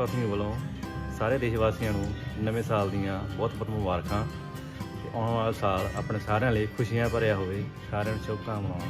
Clothing ਵੱਲੋਂ, ਸਾਰੇ ਦੇਸ਼ ਵਾਸੀਆਂ ਨੂੰ ਨਵੇਂ ਸਾਲ ਦੀਆਂ ਬਹੁਤ ਬਹੁਤ ਮੁਬਾਰਕਾਂ। ਤੇ ਆਉਣ ਵਾਲਾ ਸਾਲ ਆਪਣੇ ਸਾਰਿਆਂ ਲਈ ਖੁਸ਼ੀਆਂ ਭਰਿਆ ਹੋਵੇ। ਸਾਰਿਆਂ ਨੂੰ ਸ਼ੁਭਕਾਮਨਾਵਾਂ।